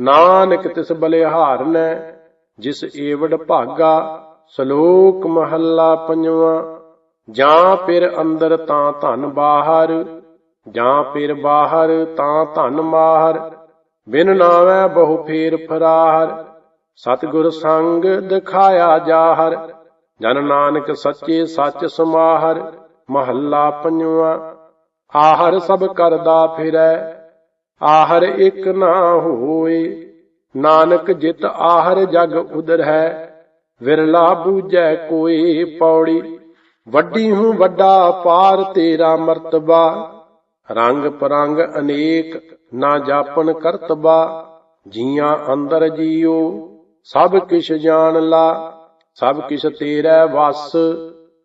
ਨਾਨਕ ਤਿਸ ਬਲਿਹਾਰਨੈ ਜਿਸ ਏਵੜ ਭਾਗਾ, ਸ਼ਲੋਕ ਮਹੱਲਾ ਪੰਜਵਾਂ। ਜਾਂ ਫਿਰ ਅੰਦਰ ਤਾਂ ਧਨ ਬਾਹਰ, ਜਾਂ ਫਿਰ ਬਾਹਰ ਤਾਂ ਧਨ ਮਾਹਰ। ਬਿਨ ਨਾਵੈ ਬਹੁ ਫੇਰ ਫਰਾਹਰ, ਸਤਿਗੁਰ ਸੰਗ ਦਿਖਾਇਆ ਜਾਹਰ। ਜਨ ਨਾਨਕ ਸੱਚੇ ਸੱਚ ਸਮਾਹਰ, ਮਹੱਲਾ ਪੰਜਵਾਂ। ਆਹਰ ਸਭ ਕਰਦਾ ਫਿਰੈ ਆਹਰ ਇਕ ਨਾ ਹੋਏ। ਨਾਨਕ ਜਿਤ ਆਹਰ ਜਗ ਉਦਰ ਹੈ, ਵਿਰਲਾ ਬੂਝੈ ਕੋਏ ਪੌੜੀ। ਵੱਡੀ ਹੂੰ ਵੱਡਾ ਪਾਰ ਤੇਰਾ ਮਰਤਬਾ, ਰੰਗ ਪਰੰਗ ਅਨੇਕ ਨਾ ਜਾਪਨ ਕਰਤਬਾ। ਜੀਆਂ ਅੰਦਰ ਜੀਓ, ਸਭ ਕਿਛ ਜਾਣ ਲਾ। ਸਭ ਕਿਛ ਤੇਰਾ ਵਸ,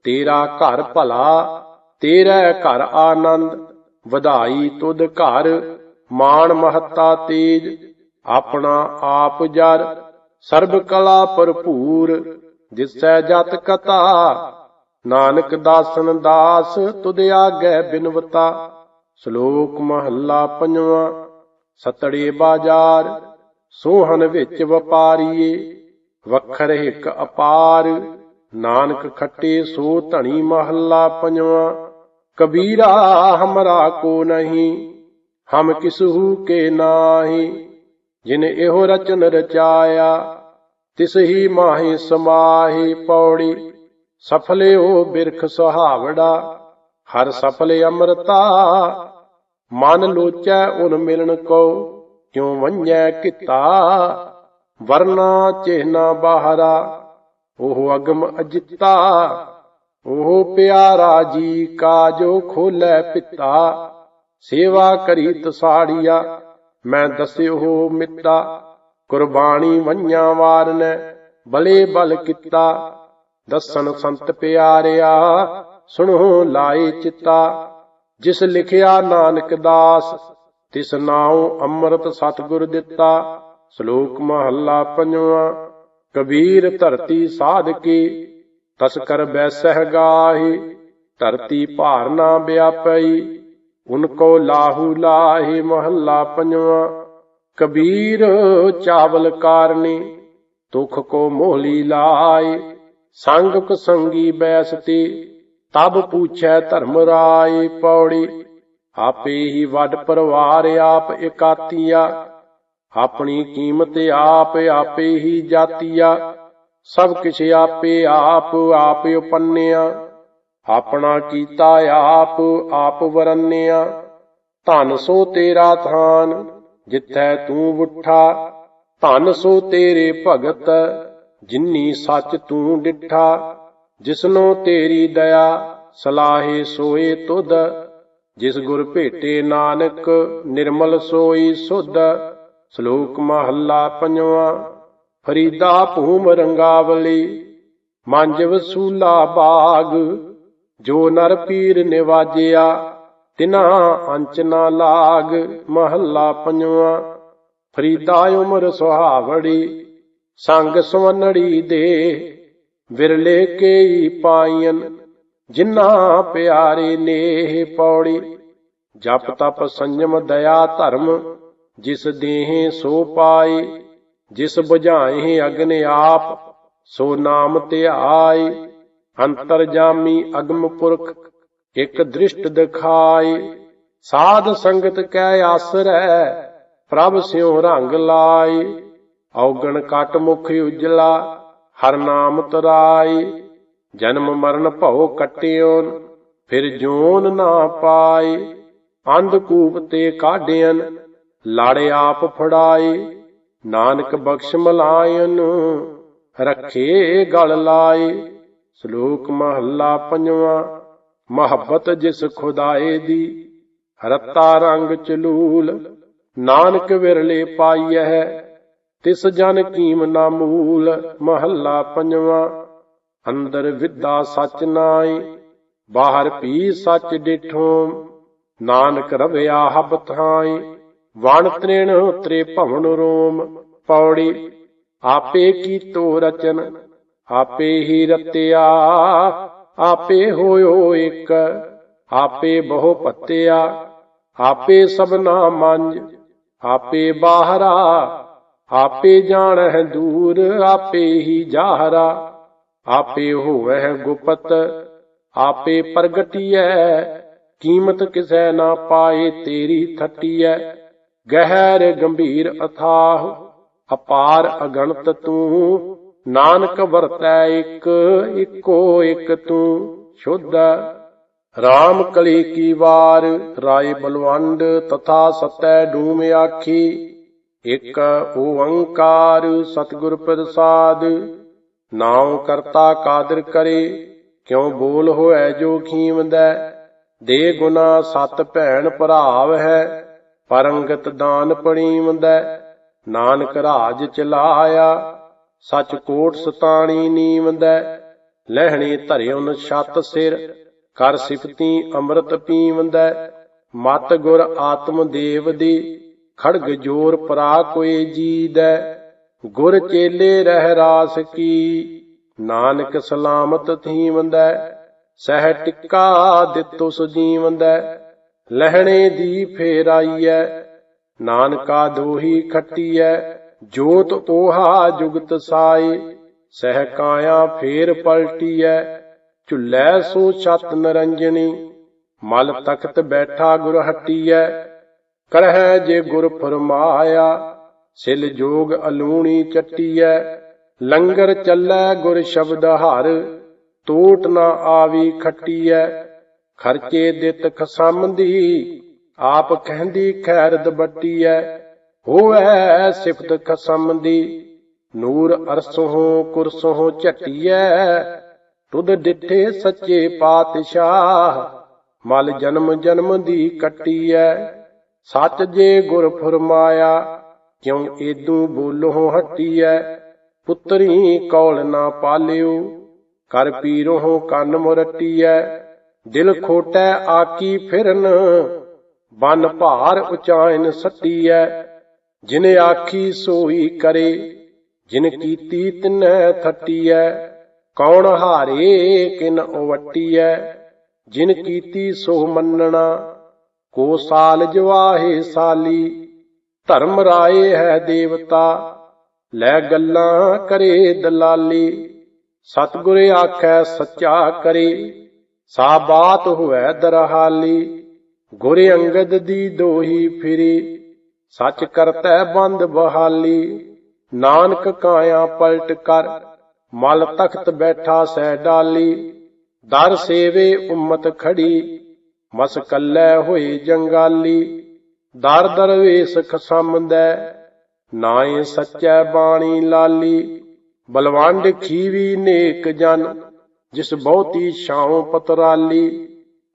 ਤੇਰਾ ਘਰ ਭਲਾ। ਤੇਰਾ ਘਰ ਆਨੰਦ, ਵਧਾਈ ਤੁਧ ਘਰ। ਮਾਣ ਮਹੱਤਾ ਤੇਜ, ਆਪਣਾ ਆਪ ਜਰ, ਸਰਬ ਕਲਾ ਭਰਪੂਰ ਜਿਸੈ ਜਤ ਕਤਾ ਨਾਨਕ ਦਾਸਨ ਦਾਸ, ਤੁਧ ਆਗੇ ਬਿਨਵਤਾ, ਸ਼ਲੋਕ ਮਹੱਲਾ ਪੰਜਵਾਂ, ਸਤੜੇ ਬਾਜ਼ਾਰ ਸੋਹਣ ਵਿੱਚ ਵਪਾਰੀਏ, ਵਖਰ ਹਿਕ ਅਪਾਰ, ਨਾਨਕ ਖੱਟੇ ਸੋ ਧਣੀ ਮਹੱਲਾ ਪੰਜਵਾਂ, ਕਬੀਰਾ ਹਮਰਾ ਕੋ ਨਹੀਂ ਹਮ ਕਿਸਹੂ ਕੇ ਨਾਹੀ, ਜਿਨ ਇਹੋ ਰਚਨ ਰਚਾਇਆ, ਤਿਸ ਹੀ ਮਾਹੀ ਸਮਾਹੀ ਪੌੜੀ, ਸਫਲੇ ਸਫਲਿਓ ਬਿਰਖ ਸੁਹਾਵੜਾ, ਹਰ ਸਫਲੇ ਅੰਮ੍ਰਿਤਾ, ਮਨ ਲੋਚੈ ਉਨ ਮਿਲਣ ਕੋ ਕਿਉ ਵੰਜੈ ਕਿਤਾ, ਵਰਨਾ ਚਿਹਨਾ ਬਾਹਰਾ, ਉਹ ਅਗਮ ਅਜਿਤਾ, ਉਹ ਪਿਆਰਾ ਜੀ ਕਾ ਜੋ ਖੋਲੇ ਪਿਤਾ। ਸੇਵਾ ਕਰੀ ਤਸਾੜੀਆ ਮੈਂ ਦੱਸਿਓ ਮਿੱਤਾ, ਕੁਰਬਾਨੀ ਵੰਨਿਆ ਵਾਰਨੈ ਬਲੇ ਬਲ ਕੀਤਾ। ਦਸਨ ਸੰਤ ਪਿਆਰਿਆ, ਸੁਣੋ ਲਾਏ ਚਿੱਤਾ। ਜਿਸ ਲਿਖਿਆ ਨਾਨਕ ਦਾਸ, ਤਿਸ ਨਾਉ ਅੰਮ੍ਰਿਤ ਸਤਿਗੁਰ ਦਿੱਤਾ। ਸ਼ਲੋਕ ਮਹੱਲਾ ਪੰਜਵਾਂ, ਕਬੀਰ ਧਰਤੀ ਸਾਧਕੀ, ਤਸ ਕਰ ਬੈਸਹਿ ਗਾਹੀ, ਧਰਤੀ ਭਾਰ ਨਾ ਵਿਆਪਈ ਉਨ ਕੋ ਲਾਹੂ ਲਾਹੀ ਮਹੱਲਾ ਪੰਜਵਾਂ, ਕਬੀਰ ਚਾਵਲ ਕਾਰਨੀ ਤੁਖ ਕੋ ਮੋਹਲੀ ਲਾਈ, ਸੰਗ ਸੰਗੀ ਬੈਸਤੀ, ਤਬ ਪੂਛੈ ਧਰਮ ਰਾਏ ਪੌੜੀ, ਆਪੇ ਹੀ ਵੱਡ ਪਰਵਾਰ ਆਪ ਇਕਾਤੀਆ, ਆਪਣੀ ਕੀਮਤ ਆਪ ਆਪੇ ਹੀ ਜਾਤੀਆ, ਸਭ ਕਿਛ ਆਪੇ ਆਪ, ਆਪੇ ਉਪੰਨਿਆ। ਆਪਣਾ ਕੀਤਾ ਆਪ ਆਪ ਵਰਨਿਆ। ਧਨ ਸੋ ਤੇਰਾ ਥਾਨ, ਜਿੱਥੈ ਤੂੰ ਉਠਾ। ਧਨ ਸੋ ਤੇਰੇ ਭਗਤ, ਜਿਨੀ ਸੱਚ ਤੂੰ ਡਿਠਾ। ਜਿਸਨੋ ਤੇਰੀ ਦਇਆ, ਸਲਾਹੇ ਸੋਏ ਤੁਧ। ਜਿਸ ਗੁਰ ਭੇਟੇ ਨਾਨਕ, ਨਿਰਮਲ ਸੋਈ ਸੁਧ। ਸ਼ਲੋਕ ਮਹੱਲਾ ਪੰਜਵਾਂ, ਫਰੀਦਾ ਭੂਮ ਰੰਗਾਵਲੀ। ਮੰਜ ਵਸੂਲਾ ਬਾਗ ਜੋ ਨਰ ਪੀਰ ਨਿਵਾਜਿਆ, ਤਿਨਾ ਅੰਚ ਨਾ ਲਾਗ ਮਹੱਲਾ ਪੰਜਵਾਂ। ਫਰੀਦਾ ਉਮਰ ਸੁਹਾਵੜੀ, ਸੰਗ ਸਵਨੜੀ ਦੇ। ਵਿਰਲੇ ਕੇਈ ਪਾਈਨ ਜਿਨ੍ਹਾਂ ਪਿਆਰੇ ਨੇਹ ਪੌੜੀ। ਜਪ ਤਪ ਸੰਜਮ ਦਇਆ ਧਰਮ, ਜਿਸ ਦੇਹ ਸੋ ਪਾਏ। ਜਿਸ 부ਝਾਏ ਅਗਨ ਆਪ, ਸੋ ਨਾਮ ਧਿਆਏ। ਅੰਤਰ ਜਾਮੀ ਅਗਮ ਪੁਰਖ, ਇਕ ਦ੍ਰਿਸ਼ਟ ਦਿਖਾਏ। ਸਾਧ ਸੰਗਤ ਕੈ ਆਸਰੈ, ਪ੍ਰਭ ਸਿਉ ਰੰਗ ਲਾਏ। ਔਗਣ ਕਟ ਮੁਖ ਉਜਲਾ, ਹਰ ਨਾਮ ਤਰਾਈ ਜਨਮ ਮਰਨ ਭਉ ਕਟਿਓਨ ਫਿਰ ਜੋਨ ਨਾ ਪਾਈ ਅੰਧਕੂਪ ਤੇ ਕਾਢਿਆਨ ਲਾੜੇ ਆਪ ਫੜਾਏ। ਨਾਨਕ ਬਖਸ਼ ਮਲਾਇਨ ਰੱਖੇ ਗਲ ਲਾਏ। ਸ਼ਲੋਕ ਮਹੱਲਾ ਪੰਜਵਾਂ, ਮੁਹੱਬਤ ਜਿਸ ਖੁਦਾਏ ਦੀ, ਰਤਾ ਰੰਗ ਚਲੂਲ ਨਾਨਕ ਵਿਰਲੇ ਪਾਈਐ ਤਿਸ ਜਨ ਕੀਮ ਨਾ ਮੂਲ, ਮਹੱਲਾ ਪੰਜਵਾਂ, ਅੰਦਰ ਵਿਦਾ ਸਚ ਨਾਈ ਬਾਹਰ ਵੀ ਸਚ ਡਿਠੋ, ਨਾਨਕ ਰਵਿਆ ਹਬ ਥਾਈ ਵਣ ਤ੍ਰਿਣ ਉਤਰੇ ਭਵਨ ਰੋਮ, ਪੌੜੀ, ਆਪੇ ਕੀ ਤੋ ਰਚਨ ਆਪੇ ਹੀ ਰਤਿਆ, ਆਪੇ ਹੋਇਓ ਇੱਕ, ਆਪੇ ਬਹੁ ਪੱਤਿਆ, ਆਪੇ ਸਭਨਾ ਮੰਜ, ਆਪੇ ਬਾਹਰਾ, ਆਪੇ ਜਾਣਹਿ ਦੂਰ, ਆਪੇ ਹੀ ਜਾਹਰਾ, ਆਪੇ ਹੋਵਹਿ ਗੁਪਤ, ਆਪੇ ਪ੍ਰਗਟੀਐ, ਕੀਮਤ ਕਿਸੈ ਨਾ ਪਾਏ ਤੇਰੀ ਥਟੀਐ, ਗਹਿਰ ਗੰਭੀਰ ਅਥਾਹ, ਅਪਾਰ ਅਗਣਤ ਤੂੰ ਨਾਨਕ ਵਰਤੈ ਇੱਕ, ਇੱਕੋ ਇੱਕ ਤੂੰ ਸ਼ੁੱਧ। ਰਾਮ ਕਲੀ ਕੀ ਵਾਰ, ਰਾਏ ਬਲਵੰਡ ਤਥਾ ਸਤੈ ਡੂਮ ਆਖੀ। ਇਕ ਓੰਕਾਰ ਸਤਿਗੁਰ ਪ੍ਰਸਾਦ, ਨਾਉ ਕਰਤਾ ਕਾਦਰ ਕਰੇ। ਕਿਉ ਬੋਲ ਹੋਐ ਜੋ ਖੀਵੰਦੈ ਦੇ ਗੁਨਾ ਸਤ ਭੈਣ ਭਰਾਵ ਹੈ, ਪਰੰਗਤ ਦਾਨ ਪਣੀਵੰਦੈ ਨਾਨਕ ਰਾਜ ਚਲਾਇਆ ਸਚ ਕੋਟ ਸਤਾਣੀ ਨੀਵੰਦੈ, ਲਹਿਣੀ ਧਰਿਉਨ ਛਤ ਸਿਰ, ਕਰ ਸਿਫਤੀ ਅੰਮ੍ਰਿਤ ਪੀਵੰਦੈ, ਮਤ ਗੁਰ ਆਤਮ ਦੇਵ ਦੀ, ਖੜਗ ਜੋਰ ਪਰਾ ਕੋਏ ਜੀਦੈ, ਗੁਰ ਚੇਲੇ ਰਹਿ ਰਾਸ ਕੀ, ਨਾਨਕ ਸਲਾਮਤ ਥੀਵੰਦੈ, ਸਹਿ ਟਿੱਕਾ ਦਿੱਤੋ ਸੁਜੀਵੰਦੈ, ਲਹਿਣੇ ਦੀ ਫੇਰਾਈਐ, ਨਾਨਕਾ ਦੋਹੀ ਖੱਟੀਐ ਜੋਤ ਓਹਾ ਜੁਗਤ ਸਾਈ ਸਹਿ ਕਾਇਆ ਫੇਰ ਪਲਟੀਐ, ਝੁੱਲੈ ਸੋ ਛਤ ਨਰੰਜਣੀ ਮਲ ਤਖਤ ਬੈਠਾ ਗੁਰ ਹਟੀਐ, ਕਰਹਿ ਜੇ ਗੁਰ ਫਰਮਾਇਆ, ਸਿਲ ਜੋਗ ਅਲੂਣੀ ਚੱਟੀਐ, ਲੰਗਰ ਚੱਲੈ ਗੁਰ ਸ਼ਬਦ ਹਰ ਟੋਟ ਨਾ ਆਵੀ ਖੱਟੀਐ, ਖਰਚੇ ਦਿੱਤ ਖਸਮ ਦੀ ਆਪ ਕਹਿੰਦੀ ਖੈਰਦ ਬੱਟੀਐ ਹੋਵੈ ਸਿਫਤ ਖਸਮ ਦੀ, ਨੂਰ ਅਰਸੋਂ ਕੁਰਸੋਂ ਝਟੀਐ, ਤੁਧ ਡਿੱਠੇ ਸੱਚੇ ਪਾਤਸ਼ਾਹ, ਮਲ ਜਨਮ ਜਨਮ ਦੀ ਕੱਟੀਐ। ਸੱਚ ਜੇ ਗੁਰ ਫਰਮਾਇਆ, ਕਿਉ ਏਦੂ ਬੋਲੋਂ ਹਟੀਐ? ਪੁੱਤਰੀ ਕੌਲ ਨਾ ਪਾਲਿਓ, ਕਰ ਪੀਰੋਂ ਕੰਨ ਮੁਰਟੀਐ। ਦਿਲ ਖੋਟੈ ਆਕੀ ਫਿਰਨ, ਬਨ ਭਾਰ ਉਚਾਇਨ ਸੱਟੀਐ। ਜਿਨ ਆਖੀ ਸੋਈ ਕਰੇ, ਜਿਨ ਕੀਤੀ ਤਿਨੈ ਥਟੀਐ, ਕੌਣ ਹਾਰੇ ਕਿਨ ਓਵਟੀਐ ਜਿਨ ਕੀਤੀ ਸੋ ਮੰਨਣਾ, ਕੋ ਸਾਲ ਜਵਾਹੇ ਸਾਲੀ, ਧਰਮ ਰਾਏ ਹੈ ਦੇਵਤਾ, ਲੈ ਗੱਲਾਂ ਕਰੇ ਦਲਾਲੀ, ਸਤਿਗੁਰ ਆਖੈ ਸੱਚਾ ਕਰੇ, ਸਾ ਬਾਤ ਹੋਵੇ ਦਰਹਾਲੀ, ਗੁਰ ਅੰਗਦ ਦੀ ਦੋਹੀ ਫਿਰੀ। ਸੱਚ ਕਰਤੈ ਬੰਦ ਬਹਾਲੀ। ਨਾਨਕ ਕਾਇਆ ਪਲਟ ਕਰ, ਮਲ ਤਖਤ ਬੈਠਾ ਸਹਿ ਡਾਲੀ। ਦਰ ਸੇਵੇ ਉਮਤ ਖੜੀ, ਮਸ ਕੱਲੇ ਹੋਏ ਜੰਗਾਲੀ। ਦਰ ਦਰਵੇਸ ਖਸਮਦੈ ਨਾਏ ਸੱਚੈ ਬਾਣੀ ਲਾਲੀ। ਬਲਵੰਡ ਖੀਵੀ ਨੇਕ ਜਨ, ਜਿਸ ਬਹੁਤੀ ਛਾਉ ਪਤਰਾਲੀ।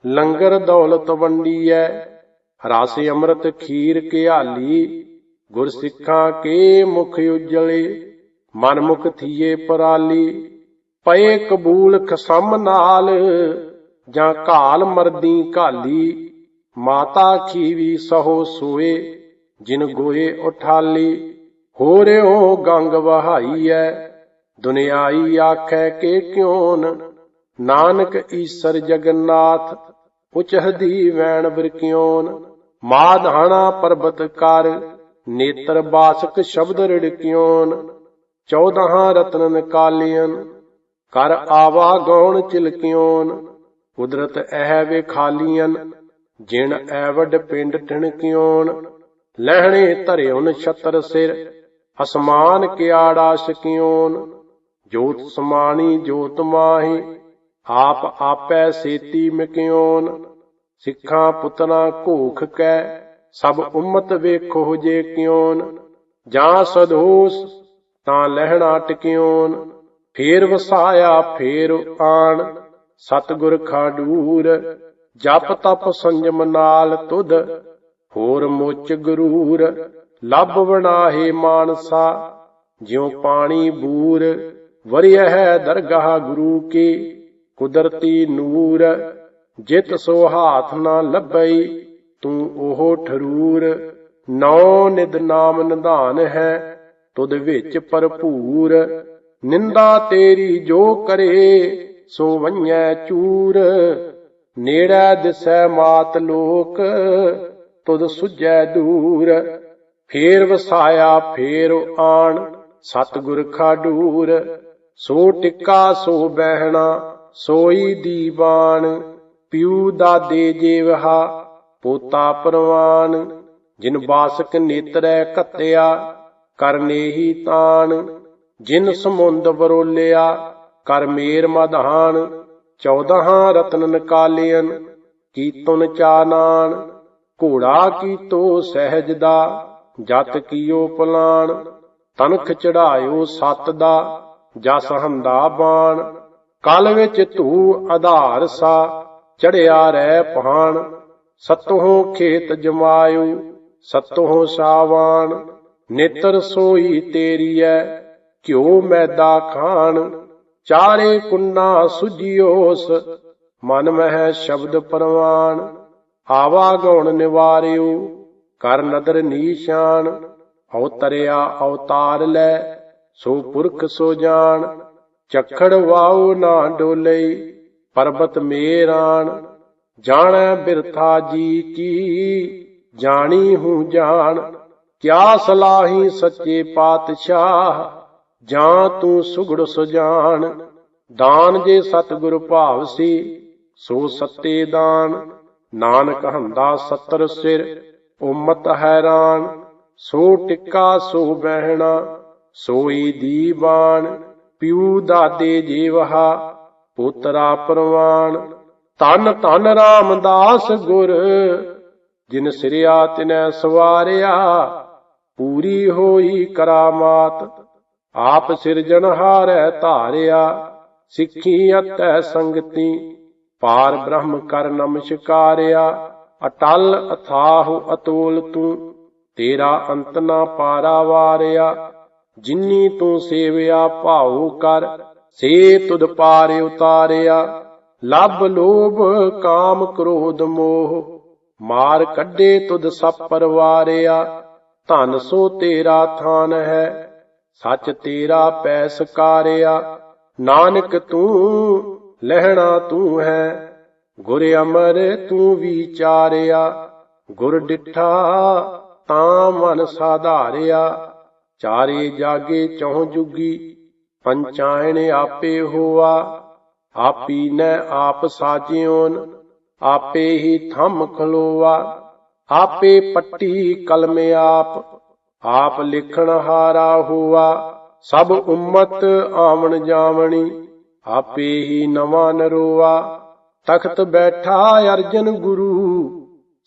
ਲੰਗਰ ਦੌਲਤ ਵੰਡੀਐ ਰਾਸੇ ਅੰਮ੍ਰਿਤ ਖੀਰ ਘਿਆਲੀ ਗੁਰ ਸਿੱਖਾਂ ਕੇ ਮੁਖ ਉਜਲੇ, ਮਨ ਮੁਖ ਥੀਏ ਪਰਾਲੀ, ਪਏ ਕਬੂਲ ਖਸਮ ਨਾਲ, ਜਾਂ ਘਾਲ ਮਰਦੀ ਘਾਲੀ, ਮਾਤਾ ਖੀਵੀ ਸਹੋ ਸੋਏ, ਜਿਨ ਗੋਏ ਉਠਾਲੀ ਹੋ ਰਿਓ ਗੰਗ ਵਹਾਈਐ, ਦੁਨਿਆਈ ਆਖੈ ਕੇ ਕਿਉਨ, ਨਾਨਕ ਈਸਰ ਜਗਨਨਾਥ, ਉਚਹਦੀ ਵੈਣ ਬਿਰਕਿਓਨ ਮਾਧਾਣਾ ਪਰਬਤ ਕਰ, ਨੇਤਰ ਬਾਸਕ ਸ਼ਬਦ ਰਿੜਕਿਓਨ ਚੌਦਹਾਂ ਰਤਨ ਕਾਲੀਨ ਕਰ ਆਵਾ ਗੌਣ ਚਿਲਕਿਓਨ ਕੁਦਰਤ ਐ ਵੇ ਖਾਲੀਨ ਜਿਣ ਐਵਡ ਪਿੰਡ ਟਿਣਕਿਓਨ ਲਹਿਣੇ ਧਰਿਉਨ ਛਤਰ ਸਿਰ, ਅਸਮਾਨ ਕਿਆੜਾ ਸ਼ਕਿਓਨ ਜੋਤ ਸਮਾਣੀ ਜੋਤ ਮਾਹੀ, ਆਪ ਆਪੈ ਸੇਤੀ ਮਿਕਿਓਨ ਸਿੱਖਾਂ ਪੁੱਤਨਾ ਘੋਖ ਕੈ, ਸਭ ਉਮਤ ਵੇਖੋ ਜੇ ਕਿਉਨ। ਜਾਂ ਸਦੋਸ ਤਾਂ ਲਹਿਣਾ ਟਕਿਓਨ ਫੇਰ ਵਸਾਇਆ, ਫੇਰ ਆਣ। ਸਤਗੁਰ ਖਾਡੂਰ, ਜਪ ਤਪ ਸੰਜਮ ਨਾਲ ਤੁਧ। ਹੋਰ ਮੁੱਚ ਗਰੂਰ ਲੱਭ ਬਣਾਹੇ ਮਾਨਸਾ। ਜਿਉ ਪਾਣੀ ਬੂਰ ਵਰਿਆ ਹੈ ਦਰਗਾਹ ਗੁਰੂ ਕੀ। ਕੁਦਰਤੀ ਨੂਰ ਜਿਤ ਸੋ ਹਾਥ ਨਾ ਲੱਭਈ, ਤੂੰ ਉਹ ਠਰੂਰ। ਨੌ ਨਿਦ ਨਾਮ ਨਿਧਾਨ ਹੈ, ਤੁਧ ਵਿੱਚ ਭਰਪੂਰ। ਨਿੰਦਾ ਤੇਰੀ ਜੋ ਕਰੇ, ਸੋ ਵੰਨੈ ਚੂਰ। ਨੇੜਾ ਦਿਸੈ ਮਾਤ ਲੋਕ, ਤੁਧ ਸੁਜੈ ਦੂਰ। ਫੇਰ ਵਸਾਇਆ, ਫੇਰ ਆਣ, ਸਤਿਗੁਰ ਖਾਡੂਰ ਸੋ ਟਿੱਕਾ, ਸੋ ਬਹਿਣਾ, ਸੋਈ ਦੀਵਾਨ। ਪਿਉ ਦਾ ਦੇ ਜੇਵਹਾ, ਪੋਤਾ ਪਰਵਾਨ, ਜਿਨ ਬਾਸਕ ਨੇਤਰੈ ਘੱਤਿਆ ਕਰਨੇਹੀ ਤਾਣ, ਜਿਨ ਸਮੁੰਦ ਬਰੋਲਿਆ ਕਰ ਮੇਰ ਮਧਾਨ ਚੌਦਾਂ ਰਤਨ ਨਕਾਲੇਅਨ, ਕੀ ਤੁਨ ਚਾਨਾਨ ਘੋੜਾ ਕੀ ਤੋ ਸਹਿਜ ਦਾ, ਜਤ ਕੀਓ ਪਲਾਣ, ਤਨਖ ਚੜਾਇਓ ਸਤ ਦਾ, ਜਸ ਹੰਦਾ ਬਾਣ, ਕਲ ਵਿੱਚ ਧੂ ਆਧਾਰ ਸਾ ਚੜਿਆ ਰਹਿ ਪਹਾਣ ਸਤੋਂ ਖੇਤ ਜਮਾਇਓ ਸਤੋਂ ਸਾਵਾਨ ਨੇਤਰ ਸੋਈ ਤੇਰੀ ਤੇਰੀਐ, ਘਿਓ ਮੈਦਾ ਖਾਣ, ਚਾਰੇ ਕੁੰਨਾ ਸੁਜਿਓਸ ਮਨ ਮਹਿ ਸ਼ਬਦ ਪਰਵਾਨ ਆਵਾ ਗਉਣ ਨਿਵਾਰਿਓ ਕਰ ਨਦਰ ਨੀਸ਼ਾਨ, ਅਵਤਰਿਆ ਅਵਤਾਰ ਲੈ, ਸੋ ਪੁਰਖ ਸੋ ਜਾਣ, ਚਖੜ ਵਾਉ ਨਾ ਡੋਲੇ ਪਰਬਤ ਮੇਰਾਨ, ਜਾਣੈ ਬਿਰਥਾ ਜੀ ਕੀ, ਜਾਣੀ ਹੂੰ ਜਾਣ, ਕਿਆ ਸਲਾਹੀ ਸੱਚੇ ਪਾਤਸ਼ਾਹ, ਜਾਂ ਤੂੰ ਸੁਗੜ ਸੁਜਾਨ ਦਾਨ ਜੇ ਸਤਿਗੁਰ ਭਾਵ ਸੀ, ਸੋ ਸੱਤੇ ਦਾਨ, ਨਾਨਕ ਹੰਦਾ ਸਤਰ ਸਿਰ, ਉਮਤ ਹੈਰਾਨ, ਸੋ ਟਿੱਕਾ ਸੋ ਬਹਿਣਾ, ਸੋਈ ਦੀਵਾਨ, ਪਿਉ ਦਾਦੇ ਜੀਵਹਾ ਪੁੱਤਰਾ ਪ੍ਰਵਾਨ ਤਨ ਤਨ ਰਾਮਦਾਸ ਗੁਰ, ਜਿਨ ਸਿਰਿਆ ਤਿਨੈ ਸਵਾਰਿਆ, ਪੂਰੀ ਹੋਈ ਕਰਾਮਾਤ, ਆਪ ਸਿਰਜਣਹਾਰੈ ਧਾਰਿਆ, ਸਿੱਖੀ ਅਤੈ ਸੰਗਤੀ, ਪਾਰ ਬ੍ਰਹਮ ਕਰ ਨਮਸਕਾਰਿਆ ਅਟਲ ਅਥਾਹੁ ਅਤੋਲ ਤੂੰ, ਤੇਰਾ ਅੰਤ ਨਾ ਪਾਰਾ ਵਾਰਿਆ, ਜਿਨੀ ਤੂੰ ਸੇਵਿਆ ਭਾਉ ਕਰ ਸੇ ਤੁਧ ਪਾਰ ਉਤਾਰਿਆ, ਲਬ ਲੋਭ ਕਾਮ ਕ੍ਰੋਧ ਮੋਹ, ਮਾਰ ਕੱਢੇ ਤੁਧ ਸਭ ਪਰਵਾਰਿਆ, ਧਨ ਸੋ ਤੇਰਾ ਥਾਨ ਹੈ, ਸੱਚ ਤੇਰਾ ਪੈ ਸਕਾਰਿਆ ਨਾਨਕ ਤੂੰ ਲਹਿਣਾ ਤੂੰ ਹੈ, ਗੁਰ ਅਮਰ ਤੂੰ ਵਿਚਾਰਿਆ, ਗੁਰ ਡਿਠਾ ਤਾਂ ਮਨ ਸਾਧਾਰਿਆ, ਚਾਰੇ ਜਾਗੇ ਚੌ ਜੁਗੀ ਪੰਚਾਇਣ ਆਪੇ ਹੋਆ, ਆਪੀ ਨੈ ਆਪ ਸਾਜਿਓਨ, ਆਪੇ ਹੀ ਥੰਮ ਖਲੋਆ, ਆਪੇ ਪੱਟੀ ਕਲਮ ਆਪ ਆਪ ਲਿਖਣ ਹਾਰਾ ਹੋਆ, ਸਭ ਉਮਤ ਆਵਣ ਜਾਵਣੀ, ਆਪੇ ਹੀ ਨਵਾਂ ਨਰੋਆ, ਤਖਤ ਬੈਠਾ ਅਰਜਨ ਗੁਰੂ,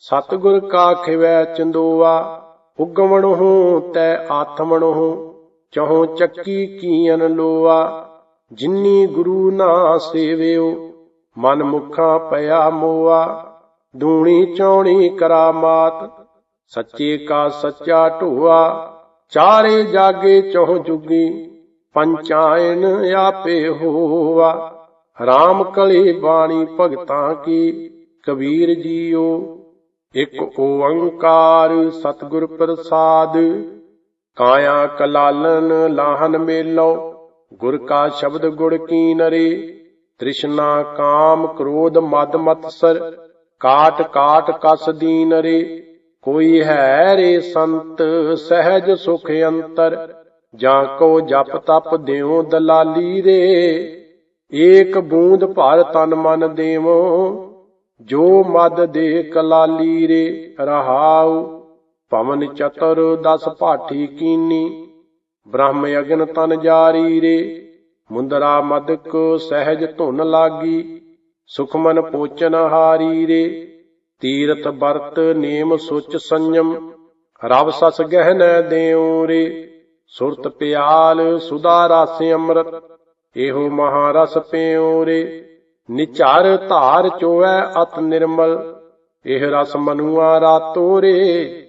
ਸਤਿਗੁਰ ਕਾ ਖਿਵੈ ਚੰਦੋਆ ਉਗਮਣ ਹੋ, ਤੈ ਆਤਮਣ ਹੋ ਚਹੋ ਚੱਕੀ ਕੀਨ ਲੋਆ, ਜਿਨੀ ਗੁਰੂ ਨਾ ਸੇਵਿਓ, ਮਨ ਮੁਖਾ ਪਿਆ ਮੋਆ, ਦੂਣੀ ਚੌਣੀ ਕਰਾਮਾਤ ਸੱਚੇ ਕਾ ਸੱਚਾ ਢੋਆ, ਚਾਰੇ ਜਾਗੇ ਚੌ ਜੁਗੀ, ਪੰਚਾਇਨ ਆਪੇ ਹੋਵਾ RAM ਕਲੀ ਬਾਣੀ ਭਗਤਾਂ ਕੀ, ਕਬੀਰ ਜੀਓ, ਇੱਕ ਓੰਕਾਰ ਸਤਿਗੁਰ ਪ੍ਰਸਾਦ ਕਾਇਆ ਕਲਾਲਨ ਲਾਹਨ ਮੇਲੋ, ਗੁਰ ਕਾ ਸ਼ਬਦ ਗੁੜ ਕੀ ਨਰੇ, ਤ੍ਰਿਸ਼ਨਾ ਕਾਮ ਕ੍ਰੋਧ ਮਦ ਮਤਸਰ ਕਾਟ ਕਾਟ ਕਸ ਦੀਨ ਰੇ। ਕੋਈ ਹੈ ਰੇ ਸੰਤ, ਸਹਿਜ ਸੁਖ ਅੰਤਰ, ਜਾਂ ਕੋ ਜਪ ਤਪ ਦਿਓ ਦਲਾਲੀ ਰੇ। ਏਕ ਬੂੰਦ ਭਰ ਤਨ ਮਨ ਦੇਵੋ, ਜੋ ਮਦ ਦੇ ਕਲਾਲੀ ਰੇ, ਰਹਾਉ ਪਵਨ ਚਤੁਰ ਦਸ ਭਾਠੀ ਕੀਨੀ, ਬ੍ਰਹਮ ਅਗਨ ਤਨ ਜਾਰੀ ਰੇ, ਮੁੰਦਰਾ ਮਦਕ ਸਹਿਜ ਧੁਨ ਲਾਗੀ, ਸੁਖਮਨ ਪੋਚਨ ਹਾਰੀ ਰੇ, ਤੀਰਥ ਵਰਤ ਨੇਮ ਸੁਚ ਸੰਜਮ, ਰਵ ਸਸ ਗਹਿਨੈ ਦੇਉ ਰੇ, ਸੁਰਤ ਪਿਆਲ ਸੁਦਾ ਰਸ ਅੰਮ੍ਰਿਤ, ਇਹੋ ਮਹਾਰਸ ਪਿਉ ਰੇ, ਨਿਚਾਰ ਧਾਰ ਚੋਐ ਅਤ ਨਿਰਮਲ, ਇਹ ਰਸ ਮਨੁਆ ਰਾਤੋ ਰੇ।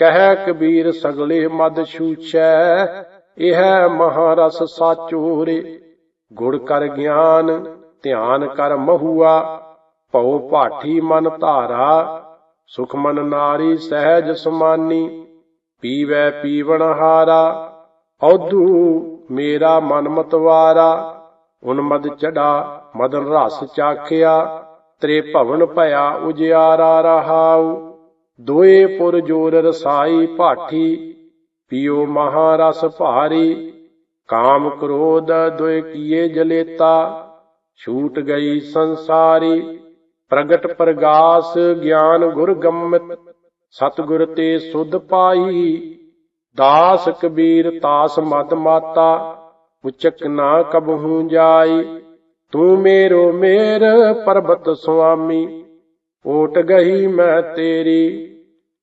ਕਹਿ ਕਬੀਰ ਸਗਲੇ ਮਦ ਛੂਛੈ, ਇਹ ਮਹਾਰਸ ਸਾਚੋ ਰੇ ਗੁੜ ਕਰ ਗਿਆਨ, ਧਿਆਨ ਕਰ ਮਹੁਆ, ਭਉ ਭਾਠੀ ਮਨ ਧਾਰਾ, ਸੁਖ ਮਨ ਨਾਰੀ ਸਹਿਜ ਸਮਾਨੀ, ਪੀਵੈ ਪੀਵਣ ਹਾਰਾ, ਔਧੂ ਮੇਰਾ ਮਨ ਮਤਵਾਰਾ। ਉਨਮਦ ਚੜਾ ਮਦਨ ਰਸ ਚਾਖਿਆ, ਤ੍ਰੇ ਭਵਨ ਭਇਆ ਉਜਿਆਰਾ ਰਹਾਉ। ਦੋਏ ਪੁਰ ਜੋਰ ਰਸਾਈ ਭਾਠੀ, ਪੀਓ ਮਹਾਰਸ ਭਾਰੀ। ਕਾਮ ਕ੍ਰੋਧ ਦੁਇ ਕੀਏ ਜਲੇਤਾ, ਛੂਟ ਗਈ ਸੰਸਾਰੀ। ਪ੍ਰਗਟ ਪ੍ਰਗਾਸ ਗਿਆਨ ਗੁਰ ਗੰਮਤ, ਸਤਿਗੁਰ ਤੇ ਸੁਧ ਪਾਈ। ਦਾਸ ਕਬੀਰ ਤਾਸ ਮਦ ਮਾਤਾ ਉਚਕ ਨਾ ਕਬਹੂ ਜਾਈ। ਤੂੰ ਮੇਰੋ ਮੇਰ ਪਰਬਤ ਸੁਆਮੀ। ਓਟ ਗਈ ਮੈਂ ਤੇਰੀ,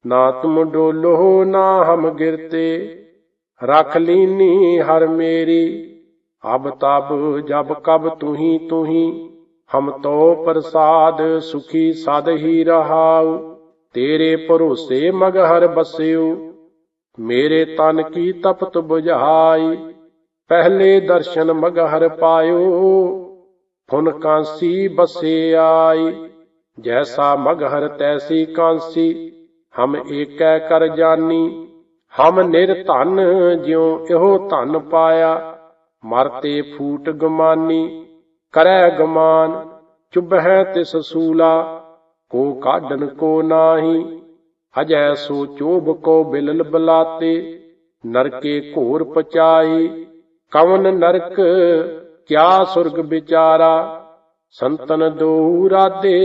ਨਾ ਤੁਮ ਡੋਲੋ, ਨਾ ਹਮ ਗਿਰਤੇ। ਰਖ ਲੀਨੀ ਹਰ ਮੇਰੀ, ਅਬ ਤਬ ਜਬ ਕਬ ਤੁਹੀ ਤੁਹੀ। ਹਮ ਤੋ ਪ੍ਰਸਾਦ ਸੁਖੀ ਸਦ ਹੀ ਰਹਾਉ। ਤੇਰੇ ਭਰੋਸੇ ਮਗਹਰ ਬਸਿਉ। ਮੇਰੇ ਤਨ ਕੀ ਤਪਤ ਬੁਝਾਈ। ਪਹਿਲੇ ਦਰਸ਼ਨ ਮਗ ਹਰ ਪਾਇਓ ਫੁਨ ਕਾਂਸੀ ਬਸੇ ਆਈ। ਜੈਸਾ ਮਗਹਰ ਤੈਸੀ ਕਾਂਸੀ ਹਮ ਏਕੈ ਕਰ ਜਾਨੀ ਹਮ ਨਿਰ ਧਨ ਜਿਉ ਇਹੋ ਧਨ ਪਾਇਆ ਮਰਤੇ ਫੂਟ ਗਮਾਨੀ ਕਰੈ ਗਮਾਨ ਚੁਬਹਿ ਤਿਸ ਸੂਲਾ ਕੋ ਕਾਢਨ ਕੋ ਨਾਹੀ ਅਜੈ ਸੋ ਚੋਬ ਕੋ ਬਿਲਲ ਬਲਾਤੇ ਨਰਕੇ ਘੋਰ ਪਚਾਈ ਕਵਨ ਨਰਕ ਕਿਆ ਸੁਰਗ ਵਿਚਾਰਾ ਸੰਤਨ ਦੋ ਰਾਦੇ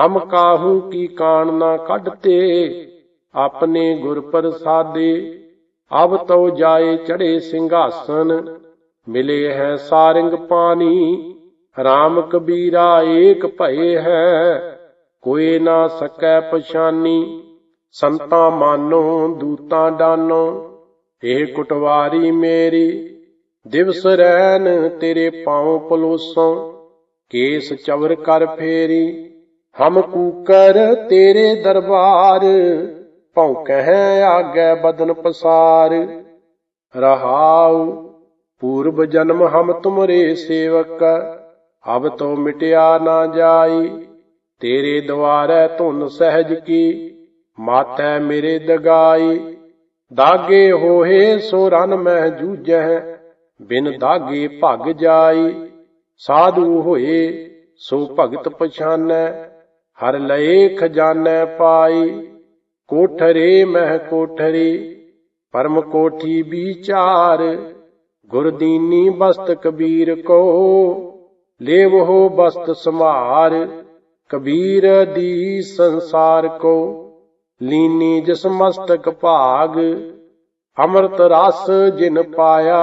ਹਮ ਕਾਹੂ ਕੀ ਕਾਣ ਨਾ ਕੱਢਤੇ, ਆਪਣੇ ਗੁਰ ਪ੍ਰਸਾਦੇ ਅਬ ਤਉ ਜਾਏ ਚੜੇ ਸਿੰਘਾਸਨ, ਮਿਲੇ ਹੈ ਸਾਰੰਗ ਪਾਣੀ RAM ਕਬੀਰਾ ਏਕ ਭਏ ਹੈ, ਕੋਈ ਨਾ ਸਕੈ ਪਛਾਨੀ, ਸੰਤਾਂ ਮਾਨੋ, ਦੂਤਾਂ ਡਾਨੋ ਇਹ ਕੁਟਵਾਰੀ ਮੇਰੀ, ਦਿਵਸ ਰਹਿਣ ਤੇਰੇ ਪਾਉ ਪਲੋਸੋਂ ਕੇਸ ਚਵਰ ਕਰ ਫੇਰੀ, ਹਮ ਕੂਕਰ ਤੇਰੇ ਦਰਬਾਰ ਭੌਂਕਹਿ ਆਗੇ ਬਦਨ ਪਸਾਰ। ਰਹਾਉ, ਪੂਰਬ ਜਨਮ ਹਮ ਤੁਮਰੇ ਸੇਵਕ, ਅਬ ਤੋ ਮਿਟਿਆ ਨਾ ਜਾਈ। ਤੇਰੇ ਦੁਆਰੈ ਧੁਨ ਸਹਿਜ ਕੀ ਮਾਤੈ ਮੇਰੇ ਦਗਾਈ। ਦਾਗੇ ਹੋਏ ਸੋ ਰਨ ਮਹਿ ਜੂਜੈ ਬਿਨ ਦਾਗੇ ਭਗ ਜਾਈ। ਸਾਧੂ ਹੋਏ, ਸੋ ਭਗਤ ਪਛਾਨੈ, ਹਰ ਲਏ ਖਜ਼ਾਨੈ ਪਾਈ। ਕੋਠਰੇ ਮਹਿ ਕੋਠਰੀ, ਪਰਮ ਕੋਠੀ ਵਿਚਾਰ। ਗੁਰਦੀਨੀ ਬਸਤ ਕਬੀਰ ਕੋ, ਲੇਵੋ ਬਸਤ ਸਮਾਰ ਕਬੀਰ ਦੀ ਸੰਸਾਰ ਕੋ, ਲੀਨੀ ਜਿਸ ਮਸਤਕ ਭਾਗ। ਅੰਮ੍ਰਿਤ ਰਸ ਜਿਨ ਪਾਇਆ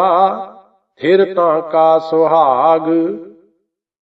ਫਿਰ ਤਾਂ ਕਾ ਸੁਹਾਗ